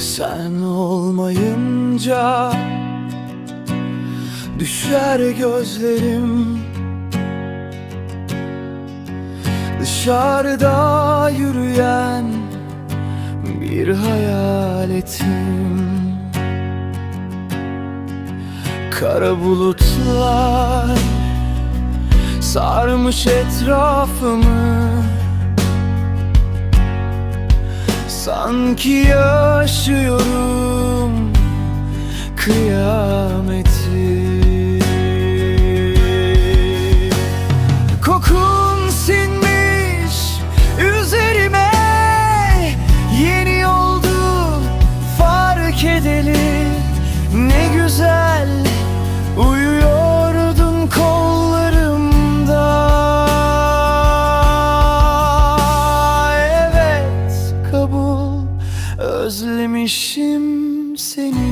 Sen olmayınca Düşer gözlerim. Dışarıda yürüyen Bir hayaletim. Kara bulutlar Sarmış etrafımı Sanki yaşıyorum özlemişim seni